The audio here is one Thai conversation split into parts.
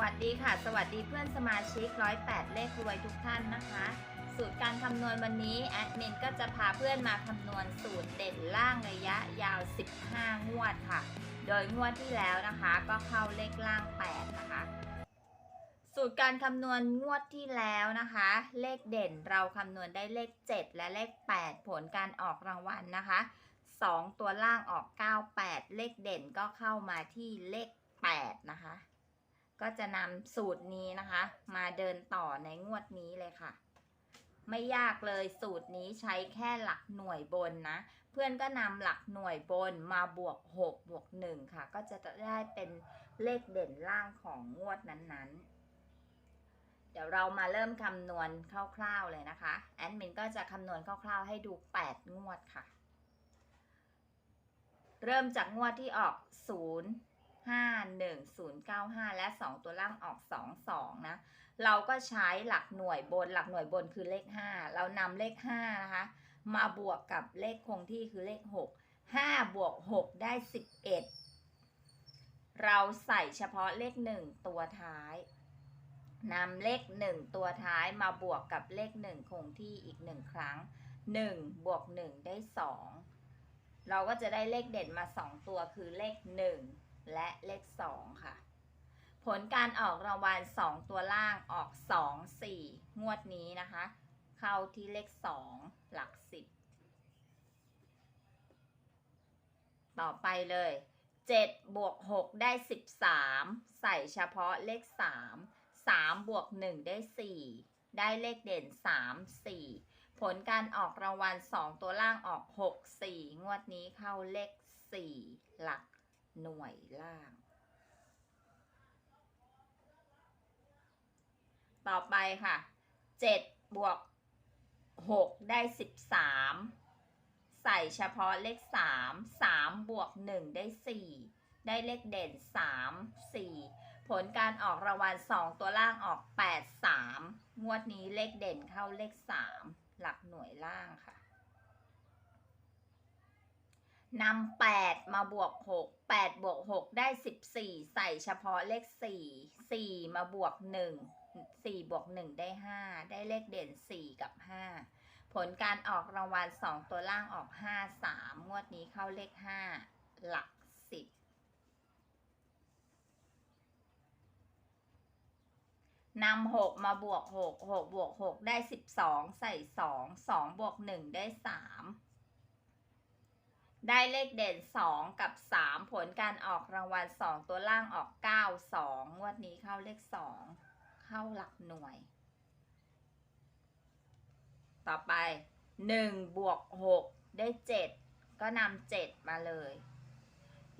วัสดีค่ะ สวัสดีเพื่อนสมาชิกร้อยแปดเลขรวยทุกท่านนะคะ สูตรการคำนวณวันนี้แอดมินก็จะพาเพื่อนมาคำนวณสูตรเด่นล่างระยะยาว 15 งวดค่ะ โดยงวดที่แล้วนะคะ ก็เข้าเลขล่าง 8 นะคะ สูตรการคำนวณงวดที่แล้วนะคะ เลขเด่นเราคำนวณได้เลข 7 และเลข 8 ผลการออกรางวัลนะคะ 2 ตัวล่างออก 98 เลขเด่นก็เข้ามาที่เลข 8 นะคะ ก็จะนำสูตรนี้นะคะ มาเดินต่อในงวดนี้เลยค่ะ ไม่ยากเลยสูตรนี้ใช้แค่หลักหน่วยบนนะ เพื่อนก็นำหลักหน่วยบนมาบวก 6 บวก 1 ค่ะ ก็จะได้เป็นเลขเด่นล่างของงวดนั้นๆเดี๋ยวเรามาเริ่มคำนวณคร่าวๆเลยนะคะ แอดมินก็จะคำนวณคร่าวๆให้ดู 8 งวดค่ะ เริ่มจากงวดที่ออก 0 1 0 9 5 และ 2 ตัวล่างออก 2 2 นะ เราก็ใช้หลักหน่วยบนหลักหน่วยบนคือเลข 5 เรานำเลข 5 นะคะ มาบวกกับเลขคงที่คือเลข 6 5 บวก 6 ได้ 11 เราใส่เฉพาะเลข 1 ตัวท้ายนำเลข 1 ตัวท้ายมาบวกกับเลข 1 คงที่อีก 1 ครั้ง 1 บวก 1 ได้ 2 เราก็จะได้เลขเด่นมา 2 ตัวคือเลข 1 และเลข 2 ค่ะ ผลการออกรางวัล 2 ตัวล่างออก 2 4 งวดนี้นะคะ เข้าที่เลข 2 หลัก 10 ต่อไปเลย 7 บวก 6 ได้ 13 ใส่เฉพาะเลข 3 3 บวก 1 ได้ 4 ได้เลขเด่น 3 4 ผลการออกรางวัล 2 ตัวล่างออก 6 4 งวดนี้เข้าเลข 4 หลัก หน่วยล่าง ต่อไปค่ะ7บวก6ได้13ใส่เฉพาะเลข3 3บวก1ได้4ได้เลขเด่น3 4ผลการออกรางวัล2ตัวล่างออก8 3งวดนี้เลขเด่นเข้าเลข3หลักหน่วยล่างค่ะ นำแปดมาบวกหกแปดบวกหกได้สิบสี่ใส่เฉพาะเลขสี่สี่มาบวกหนึ่งสี่บวกหนึ่งได้ห้าได้เลขเด่นสี่กับห้าผลการออกรางวัลสองตัวล่างออกห้าสามงวดนี้เข้าเลขห้าหลักสิบนำหกมาบวกหกหกบวกหกได้สิบสองใส่สองสองบวกหนึ่งได้สาม ได้เลขเด่น 2 กับ 3 ผลการออกรางวัล 2 ตัวล่างออก 9 2 งวดนี้เข้าเลข 2 เข้าหลักหน่วย ต่อไป 1 บวก 6 ได้ 7 ก็นำ7 มาเลย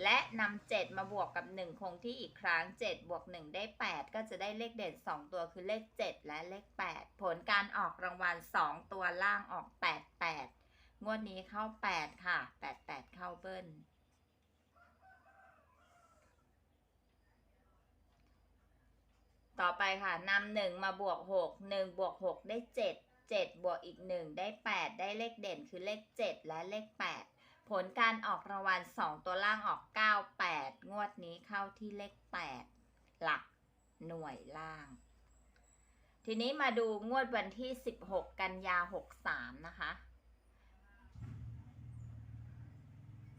และนำ7มาบวกกับ 1 คงที่อีกครั้ง 7 บวก 1 ได้ 8 ก็จะได้เลขเด่น 2 ตัวคือเลข 7 และเลข 8 ผลการออกรางวัล 2 ตัวล่างออก 8 8 งวดนี้เข้า8ค่ะ8 8เข้าเบิ้ลต่อไปค่ะนำหนึ่งมาบวกหกหนึ่งบวกหกได้เจ็ดเจ็ดบวกอีกหนึ่งได้แปดได้เลขเด่นคือเลขเจ็ดและเลขแปดผลการออกรางวัลสองตัวล่างออกเก้าแปดงวดนี้เข้าที่เลขแปดหลักหน่วยล่าง ทีนี้มาดูงวดวันที่16กันยา63นะคะ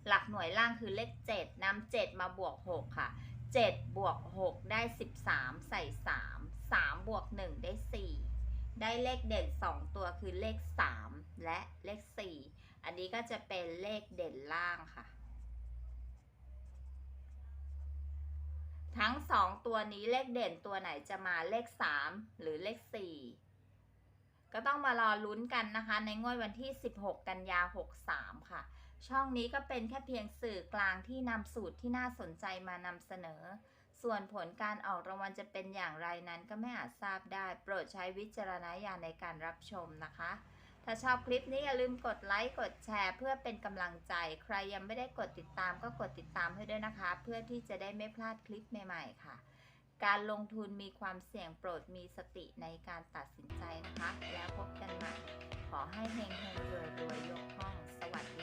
หลักหน่วยล่างคือเลข 7นำ7มาบวก 6 ค่ะ 7 บวก 6 ได้ 13 ใส่ 3 3 บวก 1 ได้ 4 ได้เลขเด่น 2 ตัวคือเลข 3 และเลข 4 อันนี้ก็จะเป็นเลขเด่นล่างค่ะ ทั้ง 2 ตัวนี้เลขเด่นตัวไหนจะมาเลข 3 หรือเลข 4 ก็ต้องมารอลุ้นกันนะคะ ในงวดวันที่ 16 กันยา 63 ค่ะ ช่องนี้ก็เป็นแค่เพียงสื่อกลางที่นำสูตรที่น่าสนใจมานำเสนอ ส่วนผลการออกรางวัลจะเป็นอย่างไรนั้นก็ไม่อาจทราบได้ โปรดใช้วิจารณญาณในการรับชมนะคะ ถ้าชอบคลิปนี้อย่าลืมกดไลค์กดแชร์เพื่อเป็นกำลังใจ ใครยังไม่ได้กดติดตามก็กดติดตามให้ด้วยนะคะ เพื่อที่จะได้ไม่พลาดคลิปใหม่ ๆ ค่ะ การลงทุนมีความเสี่ยงโปรดมีสติในการตัดสินใจนะคะ แล้วพบกันใหม่ ขอให้เฮงเฮงรวยรวยยกห้อง สวัสดี